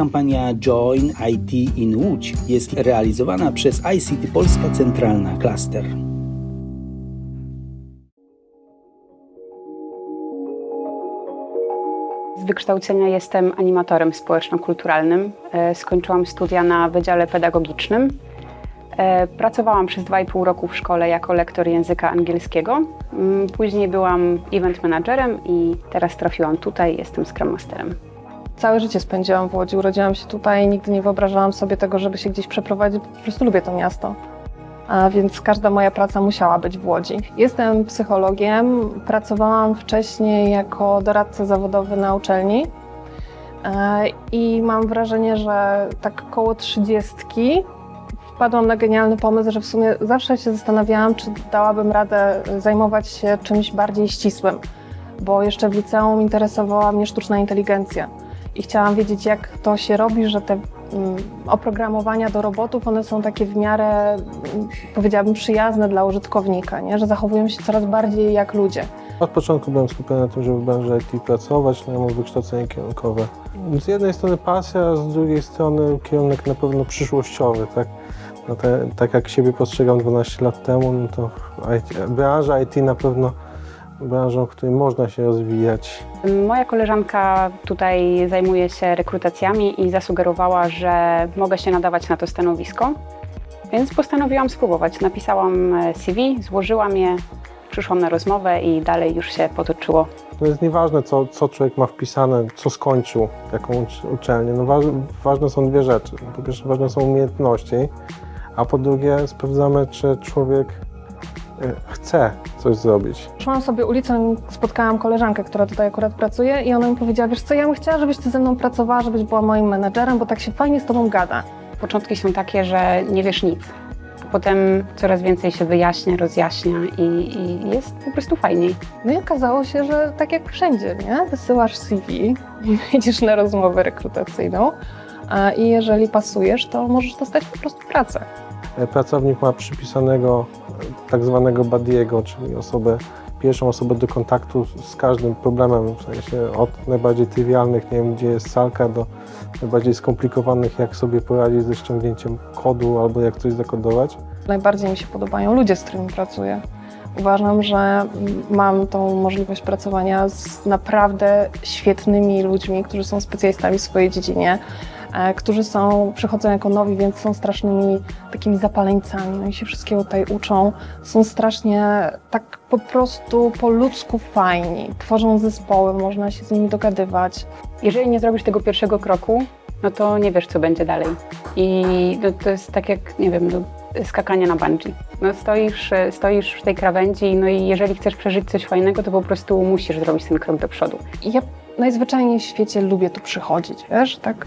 kampania Join IT in Łódź jest realizowana przez ICT Polska Centralna Cluster. Z wykształcenia jestem animatorem społeczno-kulturalnym. E, Skończyłam studia na Wydziale Pedagogicznym. E, Pracowałam przez 2,5 roku w szkole jako lektor języka angielskiego. Mm, Później byłam event managerem i teraz trafiłam tutaj, jestem Scrum Masterem. Całe życie spędziłam w Łodzi, urodziłam się tutaj, nigdy nie wyobrażałam sobie tego, żeby się gdzieś przeprowadzić, po prostu lubię to miasto. A więc każda moja praca musiała być w Łodzi. Jestem psychologiem, pracowałam wcześniej jako doradca zawodowy na uczelni E, i mam wrażenie, że tak koło trzydziestki wpadłam na genialny pomysł, że w sumie zawsze się zastanawiałam, czy dałabym radę zajmować się czymś bardziej ścisłym, bo jeszcze w liceum interesowała mnie sztuczna inteligencja i chciałam wiedzieć, jak to się robi, że te mm, oprogramowania do robotów, one są takie w miarę, mm, powiedziałabym, przyjazne dla użytkownika, nie? że zachowują się coraz bardziej jak ludzie. Od początku byłem skupiony na tym, żeby w branży IT pracować, no ja mam wykształcenie kierunkowe. Z jednej strony pasja, z drugiej strony kierunek na pewno przyszłościowy, tak? No te, tak jak siebie postrzegam 12 lat temu, no to IT, branża IT na pewno branżą, w której można się rozwijać. Moja koleżanka tutaj zajmuje się rekrutacjami i zasugerowała, że mogę się nadawać na to stanowisko, więc postanowiłam spróbować. Napisałam e, CV, złożyłam je, przyszłam na rozmowę i dalej już się potoczyło. To jest nieważne, co, co człowiek ma wpisane, co skończył, jaką ucz- uczelnię. No waż, ważne są dwie rzeczy. Po pierwsze, ważne są umiejętności, a po drugie, sprawdzamy, czy człowiek chce coś zrobić. Szłam sobie ulicą i spotkałam koleżankę, która tutaj akurat pracuje i ona mi powiedziała, wiesz co, ja bym chciała, żebyś ty ze mną pracowała, żebyś była moim menedżerem, bo tak się fajnie z tobą gada. Początki są takie, że nie wiesz nic. Potem coraz więcej się wyjaśnia, rozjaśnia i, i jest po prostu fajniej. No i okazało się, że tak jak wszędzie, nie? Wysyłasz CV, idziesz na rozmowę rekrutacyjną i jeżeli pasujesz, to możesz dostać po prostu pracę. E, Pracownik ma przypisanego e, tak zwanego badiego, czyli osobę, pierwszą osobę do kontaktu z każdym problemem, w sensie od najbardziej trywialnych, nie wiem, gdzie jest salka, do najbardziej skomplikowanych, jak sobie poradzić ze ściągnięciem kodu albo jak coś zakodować. Najbardziej mi się podobają ludzie, z którymi pracuję. Uważam, że mam tą możliwość pracowania z naprawdę świetnymi ludźmi, którzy są specjalistami w swojej dziedzinie, którzy są, przychodzą jako nowi, więc są strasznymi takimi zapaleńcami, no i się wszystkiego tutaj uczą. Są strasznie tak po prostu po ludzku fajni. Tworzą zespoły, można się z nimi dogadywać. Jeżeli nie zrobisz tego pierwszego kroku, no to nie wiesz, co będzie dalej. I no, to jest tak jak, nie wiem, no, skakanie na bungee. No, stoisz, e, stoisz w tej krawędzi, no i jeżeli chcesz przeżyć coś fajnego, to po prostu musisz zrobić ten krok do przodu. Ja najzwyczajniej w świecie lubię tu przychodzić, wiesz, tak